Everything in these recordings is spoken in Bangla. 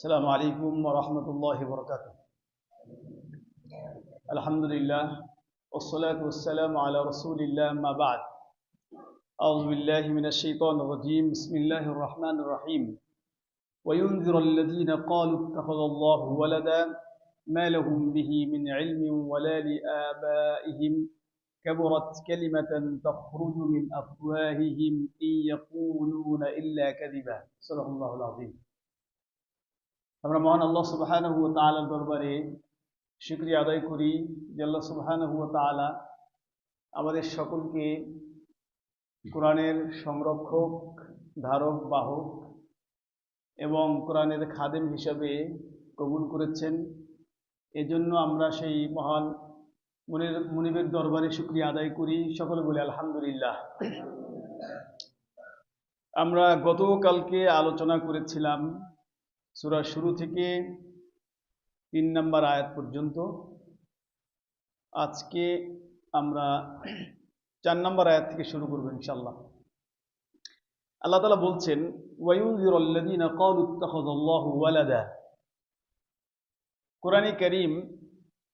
السلام عليكم ورحمة الله وبركاته. الحمد لله والصلاة والسلام على رسول الله ما بعد. أعوذ بالله من الشيطان الرجيم. بسم الله الرحمن الرحيم. وينذر الذين قالوا اتخذ الله ولدا ما لهم به من علم ولا لآبائهم. كبرت كلمة تخرج من أفواههم إن يقولون إلا كذبا. صدق الله العظيم. আমরা মহান আল্লাহ সুবহানাহু ওয়া তাআলার দরবারে শুকরিয়া আদায় করি যে আল্লাহ সুবহানাহু ওয়া তাআলা আমাদের সকলকে কোরআনের সংরক্ষক, ধারক, বাহক এবং কোরআনের খাদেম হিসাবে কবুল করেছেন। এজন্য আমরা সেই মহান মনির, মনিবের দরবারে শুক্রিয়া আদায় করি। সকলে বলে আলহামদুলিল্লাহ। আমরা গতকালকে আলোচনা করেছিলাম সূরা শুরু থেকে তিন নম্বর আয়াত পর্যন্ত। আজকে আমরা চার নম্বর আয়াত থেকে শুরু করব ইনশাল্লাহ আল্লাহ তালা বলছেন ইত্তাখাযাল্লাহু ওয়ালাদা। কোরআনে করিম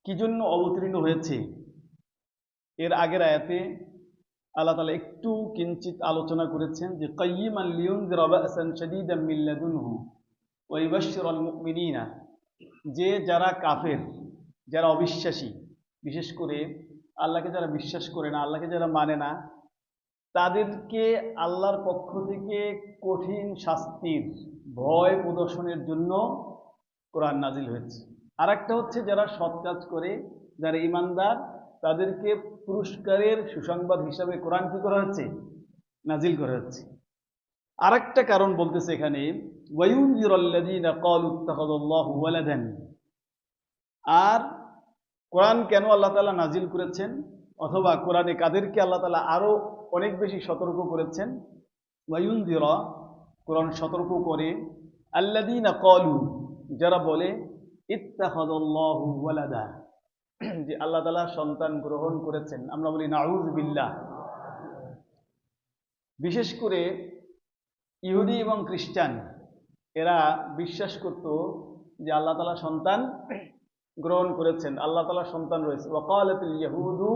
কি জন্য অবতীর্ণ হয়েছে? এর আগের আয়াতে আল্লাহ তালা একটু কিঞ্চিত আলোচনা করেছেন যে, কাইয়িমান লিয়ুনযিরা বা'সান শাদীদাম মিন মুমিনিনা যে যারা কাফের, যারা অবিশ্বাসী, বিশেষ করে আল্লাহকে যারা বিশ্বাস করে না, আল্লাহকে যারা মানে না, তাদেরকে আল্লাহর পক্ষ থেকে কঠিন শাস্তির, ভয় প্রদর্শনের জন্য কোরআন নাজিল হয়েছে। আর একটা হচ্ছে যারা সৎ কাজ করে, যারা ইমানদার তাদেরকে পুরস্কারের সুসংবাদ হিসাবে কোরআন কি করা হচ্ছে? নাজিল করা হচ্ছে। আর কারণ বলতেছে এখানে ইত্তাখাযাল্লাহু ওয়ালাদান আর কোরআন কেন আল্লাহ তালা নাজিল করেছেন? অথবা কোরআনে কাদেরকে আল্লাহ তালা আরও অনেক বেশি সতর্ক করেছেন? ওয়ায়ুনজিরা কোরআন সতর্ক করে আল্লাযীনা ক্বালু যারা বলে ইত্তাখাযাল্লাহু ওয়ালাদা যে আল্লাহ তালা সন্তান গ্রহণ করেছেন। আমরা বলি, নাউযু বিল্লাহ। বিশেষ করে ইহুদি এবং খ্রিস্টান এরা বিশ্বাস করত যে আল্লাহ তালা সন্তান গ্রহণ করেছেন। আল্লাহ তালা সন্তান রয়েছে। ওকালতুল ইয়াহুদু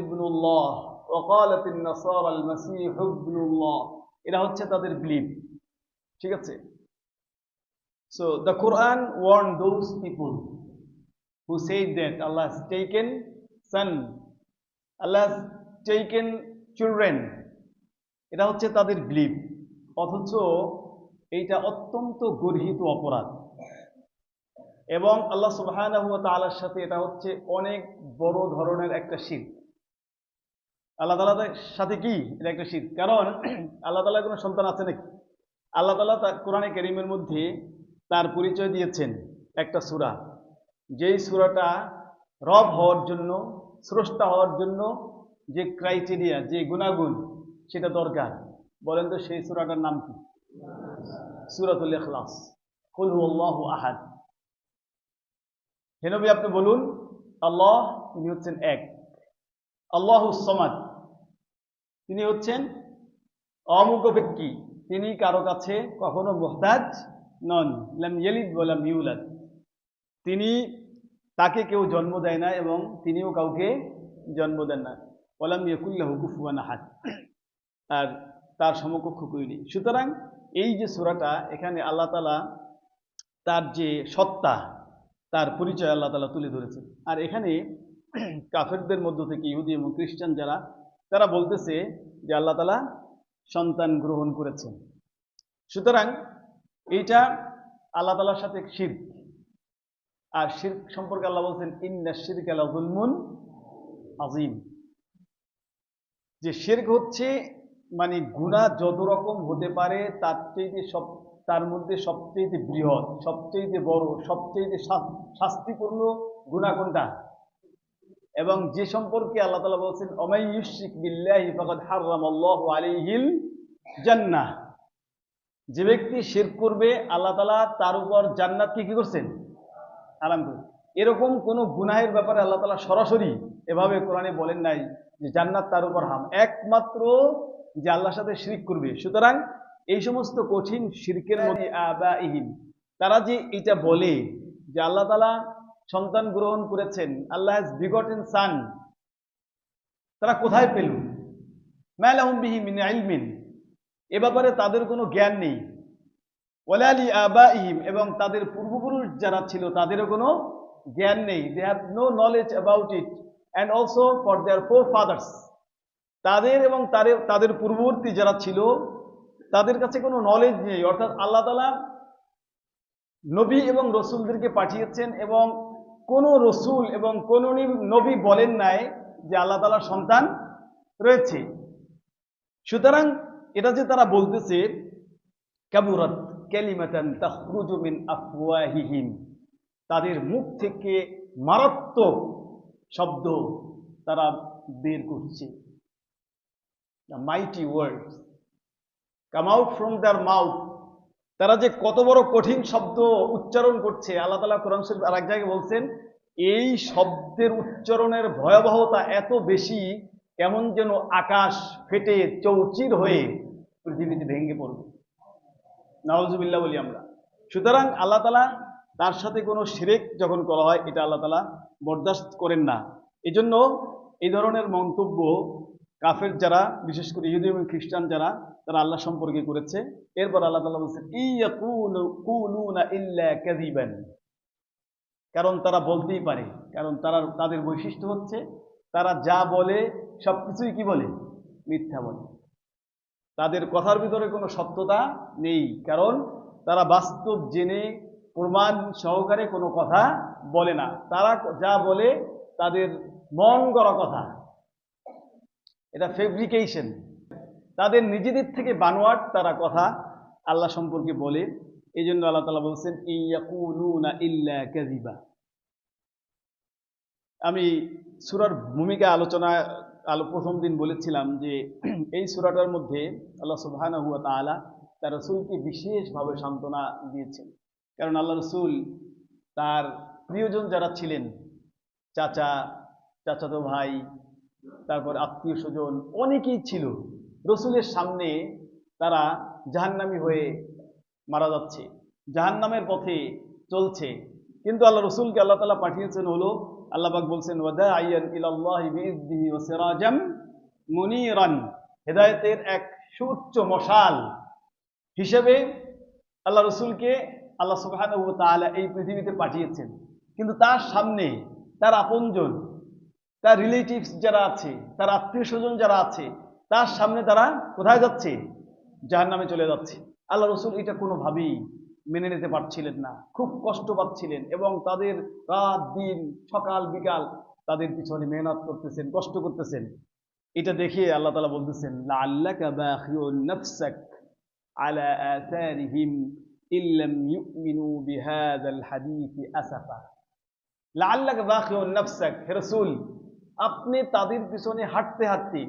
ইবনুল্লাহ ওকালতুন নাসারা আল মাসীহ এটা হচ্ছে তাদের বিলিভ ঠিক আছে? So the Quran warn those people who said that Allah has taken son, Allah has taken children এটা হচ্ছে তাদের বিলিভ অথচ এইটা অত্যন্ত গর্হিত অপরাধ। এবং আল্লাহ সুবহানাহু ওয়া তাআলার সাথে এটা হচ্ছে অনেক বড় ধরনের একটা শির আল্লাহ তাআলার সাথে কি? এটা একটা শির কারণ আল্লাহ তাআলার কোনো সন্তান আছে নাকি? আল্লাহ তার কোরআনে কারীমের মধ্যে তার পরিচয় দিয়েছেন একটা সূরা। যেই সূরাটা রব হওয়ার জন্য, স্রষ্টা হওয়ার জন্য যে ক্রাইটেরিয়া যে গুণাগুণ, সেটা দরকার। বলেন তো সেই সুরাটার নাম কি? সুরাতুল ইখলাস। কুল হুয়াল্লাহু আহাদ। হেনবি আপনি বলুন, আল্লাহ, তিনি হচ্ছেন এক। আল্লাহ সমাদ। তিনি হচ্ছেন অমুখপেক্ষী তিনি কারও কাছে কখনো মোহতাজ নন। লাম ইয়ালিদ ওয়ালাম ইউলাদ। তিনি তাকে কেউ জন্ম দেয় না এবং তিনিও কাউকে জন্ম দেন না। ওয়ালাম ইয়াকুল্লাহু কুফুয়ান আহাদ। আর তার সমকক্ষ কইনি সুতরাং এই যে সুরাটা, এখানে আল্লাহ তালা তার যে সত্তা, তার পরিচয় আল্লাহ তালা তুলে ধরেছে আর এখানে কাফেরদের মধ্য থেকে ইহুদি এবং খ্রিস্টান যারা, তারা বলতেছে যে আল্লাহ তালা সন্তান গ্রহণ করেছেন। সুতরাং এইটা আল্লাহ তালার সাথে শির আর শির সম্পর্কে আল্লাহ বলছেন, ইন্না শিরক আল্লাহ আজিম যে শির্ক হচ্ছে মানে গুণা যত রকম হতে পারে, তার চেয়ে সব, তার মধ্যে সবচেয়ে বৃহৎ সবচেয়ে বড় সবচেয়ে শাস্তিপূর্ণ গুণা কোনটা? এবং যে সম্পর্কে আল্লাহ তালা বলছেন অমাইয়ুশিক বিল্লাহি আলাইহিল জান্নাহ। যে ব্যক্তি শিরক করবে, আল্লাহ তালা তার উপর জান্নাতকে কি করছেন? আরাম এরকম কোনো গুনাহের ব্যাপারে আল্লাহ তালা সরাসরি এভাবে কোরআনে বলেন নাই যে জান্নাত তার উপর হাম একমাত্র যে আল্লাহর সাথে শিরিক করবে। সুতরাং এই সমস্ত কঠিন শিরকের মধ্যে আবাইহিম। তারা যে এটা বলে যে আল্লাহ তালা সন্তান গ্রহণ করেছেন আল্লাহ হ্যাজ বিগটেন সান তারা কোথায় পেল? মিন ইলমিন। এ ব্যাপারে তাদের কোনো জ্ঞান নেই। ওয়ালালি আবাইহিম এবং তাদের পূর্বপুরুষ যারা ছিল তাদেরও কোনো জ্ঞান নেই। They have no knowledge about it and also for their four fathers তাদের এবং তাদের তাদের পূর্ববর্তী যারা ছিল, তাদের কাছে কোনো নলেজ নেই। অর্থাৎ আল্লাহ তালা নবী এবং রসুলদেরকে পাঠিয়েছেন এবং কোনো রসুল এবং কোন নবী বলেন নাই যে আল্লাহ তালার সন্তান রয়েছে। সুতরাং এটা যে তারা বলতেছে কাবুরাত ক্যালিমাতান তাখরুজু মিন আফওয়াহিহিম। তাদের মুখ থেকে মারাত্মক শব্দ তারা বের করছে। The mighty words come out from their mouth তারা যে কত বড় কঠিন শব্দ উচ্চারণ করছে, আল্লাহ তালা কোরআন শরীফ আর এক জায়গায় বলছেন, এই শব্দের উচ্চারণের ভয়াবহতা এত বেশি কেমন যেন আকাশ ফেটে চৌচির হয়ে পৃথিবীতে ভেঙে পড়বে। নওয়াজুবিল্লাহ বলি আমরা। সুতরাং আল্লাহ তালা তার সাথে কোনো শিরেক যখন করা হয়, এটা আল্লাহ তালা বরদাস্ত করেন না। এজন্য এই ধরনের মন্তব্য কাফের যারা, বিশেষ করে ইহুদি এবং খ্রিস্টান যারা, তারা আল্লাহ সম্পর্কে করেছে। এরপর আল্লাহ তালা বলছেন কাযিবান। কারণ তারা বলতেই পারে, কারণ তারা, তাদের বৈশিষ্ট্য হচ্ছে, তারা যা বলে সব কিছুই কি বলে? মিথ্যা বলে। তাদের কথার ভিতরে কোনো সত্যতা নেই, কারণ তারা বাস্তব জেনে, প্রমাণ সহকারে কোনো কথা বলে না। তারা যা বলে, তাদের মন গড়া কথা। এটা ফেব্রিকেশন তাদের নিজেদের থেকে বানোয়াট তারা কথা আল্লাহ সম্পর্কে বলে। এই জন্য আল্লাহ তালা বলছেন ইয়াকুলুনা ইল্লা কাযিবা। আমি সুরার ভূমিকা আলোচনা, আলো প্রথম দিন বলেছিলাম যে, এই সুরাটার মধ্যে আল্লাহ সুবহানাহু হুয়া তাআলা তার রসুলকে বিশেষভাবে সান্ত্বনা দিয়েছেন। কারণ আল্লাহ রসুল তার প্রিয়জন যারা ছিলেন, চাচা, চাচাতো ভাই তারপর আত্মীয় স্বজন অনেকেই ছিল। রসুলের সামনে তারা জাহান্নামি হয়ে মারা যাচ্ছে, জাহান্নামের পথে চলছে। কিন্তু আল্লাহ রসুলকে আল্লাহ তালা পাঠিয়েছেন হলো আল্লাহবাক বলছেন ওয়াদা আইয়ান এক সুউচ্চ মশাল হিসেবে আল্লাহ রসুলকে আল্লাহ সুবহানাহু ওয়া তাআলা এই পৃথিবীতে পাঠিয়েছেন। কিন্তু তার সামনে তার আপনজন তার রিলেটিভস যারা আছে, তার আত্মীয় স্বজন যারা আছে, তার সামনে তারা কোথায় যাচ্ছে? যার নামে চলে যাচ্ছে। আল্লাহ রসুল এটা কোনোভাবেই মেনে নিতে পারছিলেন না। খুব কষ্ট পাচ্ছিলেন এবং তাদের রাত, দিন, সকাল, বিকাল তাদের পিছনে মেহনত করতেছেন, কষ্ট করতেছেন। এটা দেখে আল্লাহ তালা বলতেছেন, লাআল্লাকা বাখিউন নাফসাক আলা আথারিহিম ইল্লাম ইউমিনু বিহাদাল হাদিসি আসাফা। লাআল্লাকা বাখিউন নাফসাক, হে রাসূল আপনি তাদের পিছনে হাঁটতে হাঁটতে,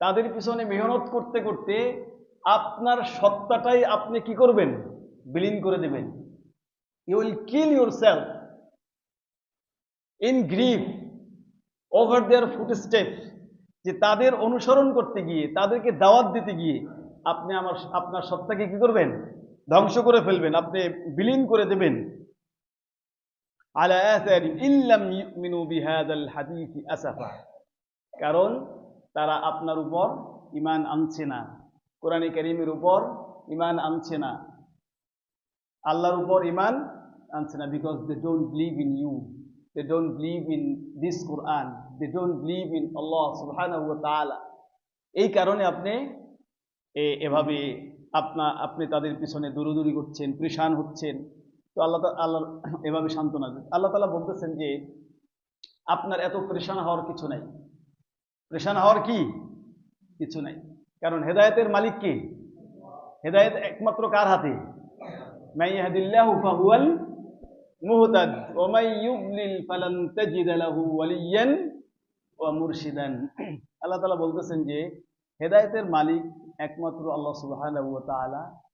তাদের পিছনে মেহনত করতে করতে আপনার সত্তাটাই আপনি কি করবেন? বিলীন করে দেবেন। You will kill your self in grief over their foot step যে তাদের অনুসরণ করতে গিয়ে, তাদেরকে দাওয়াত দিতে গিয়ে আপনি আমার, আপনার সত্তাকে কি করবেন? ধ্বংস করে ফেলবেন। আপনি বিলীন করে দেবেন। আলা আসারি ইল্লাম ইউমিনু বিহাদাল আসাফা কারণ তারা আপনার উপর ইমান আনছে না। কোরআনে করিমের উপর ইমান আনছে না। আল্লাহর উপর ইমান আনছে না because they don't believe in you they don't believe in this Quran they don't believe in Allah সুবহানাহু ওয়া তাআলা এই কারণে আপনি এভাবে আপনা, আপনি তাদের পিছনে দৌড়দৌড়ি করছেন পৃষান হচ্ছেন। তো আল্লাহ আল্লাহ এভাবে সান্ত্বনা আল্লাহ তালা বলতেছেন যে, আপনার এত পরেশান হওয়ার কিছু নাই। পরেশান হওয়ার কি? কিছু নাই। কারণ হেদায়তের মালিক কে? হেদায়েত একমাত্র কার হাতে? মাই ইয়াহদিল্লাহু ফাহুয়াল মুরশিদান। আল্লাহ বলতেছেন যে, হেদায়েতের মালিক একমাত্র আল্লাহ তাআলা।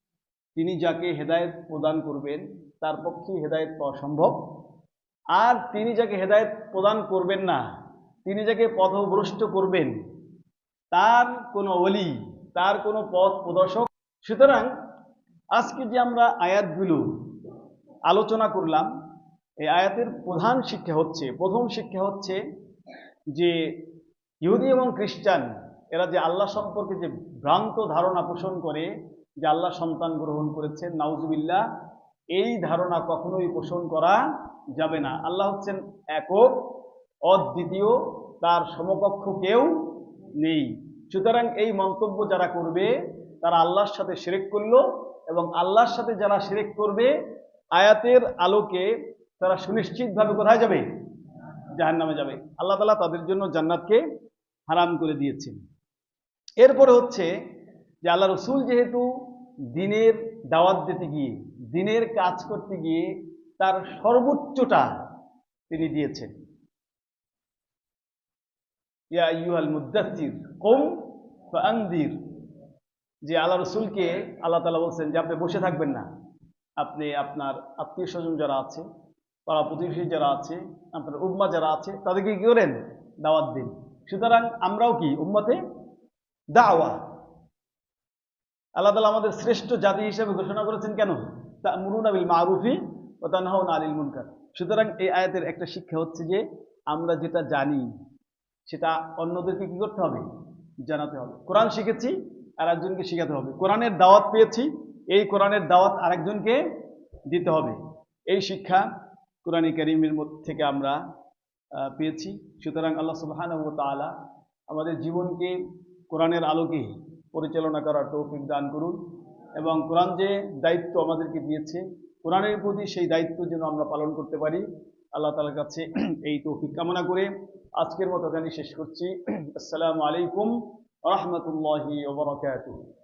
তিনি যাকে হেদায়েত প্রদান করবেন, তার পক্ষে হেদায়েত পাওয়া সম্ভব। আর তিনি যাকে হেদায়েত প্রদান করবেন না, তিনি যাকে পথভ্রষ্ট করবেন, তার কোনো অলি তার কোনো পথ প্রদর্শক। সুতরাং আজকে যে আমরা আয়াতগুলো আলোচনা করলাম, এই আয়াতের প্রধান শিক্ষা হচ্ছে, প্রথম শিক্ষা হচ্ছে যে ইহুদি এবং খ্রিস্টান, এরা যে আল্লাহ সম্পর্কে যে ভ্রান্ত ধারণা পোষণ করে যে আল্লাহ সন্তান গ্রহণ করেছেন, নাউজুবিল্লাহ, এই ধারণা কখনোই পোষণ করা যাবে না। আল্লাহ হচ্ছেন একক, অদ্বিতীয়, তার সমকক্ষ কেউ নেই। সুতরাং এই মন্তব্য যারা করবে, তারা আল্লাহর সাথে শিরেক করল এবং আল্লাহর সাথে যারা শিরেক করবে, আয়াতের আলোকে তারা সুনিশ্চিতভাবে কোথায় যাবে? জাহান নামে যাবে। আল্লাহ তালা তাদের জন্য জান্নাতকে হারাম করে দিয়েছেন। এরপরে হচ্ছে যে আল্লাহ রসুল যেহেতু দিনের দাওয়াত দিতে গিয়ে, দিনের কাজ করতে গিয়ে তার সর্বোচ্চটা তিনি দিয়েছেন। ইয়া ইউহাল মুদাসির কম যে আল্লাহ রসুলকে আল্লাহ তালা বলছেন যে আপনি বসে থাকবেন না। আপনি আপনার আত্মীয় স্বজন যারা আছে, পাড়া প্রতিবেশী যারা আছে, আপনার উম্মা যারা আছে, তাদেরকে কি করেন? দাওয়াত দিন। সুতরাং আমরাও কি? উম্মাতে দাওয়া। আল্লাহ তালা আমাদের শ্রেষ্ঠ জাতি হিসেবে ঘোষণা করেছেন কেন? তা মুরুন আবিল মারুফি ও তানহাউন আলিল মুনকার। সুতরাং এই আয়াতের একটা শিক্ষা হচ্ছে যে, আমরা যেটা জানি, সেটা অন্যদেরকে কী করতে হবে? জানাতে হবে। কোরআন শিখেছি আর একজনকে শেখাতে হবে। কোরআনের দাওয়াত পেয়েছি, এই কোরআনের দাওয়াত আরেকজনকে দিতে হবে। এই শিক্ষা কোরআন করিমের মধ্যে থেকে আমরা পেয়েছি। সুতরাং আল্লাহ সুবাহান তালা আমাদের জীবনকে কোরআনের আলোকে পরিচালনা করার তৌফিক দান করুন এবং কোরআন যে দায়িত্ব আমাদেরকে দিয়েছে, কোরআনের প্রতি সেই দায়িত্ব যেন আমরা পালন করতে পারি। আল্লাহ তালার কাছে এই তৌফিক কামনা করে আজকের মতো এখানে শেষ করছি। আসসালামু আলাইকুম রহমতুল্লাহি ওবরাকাতুহ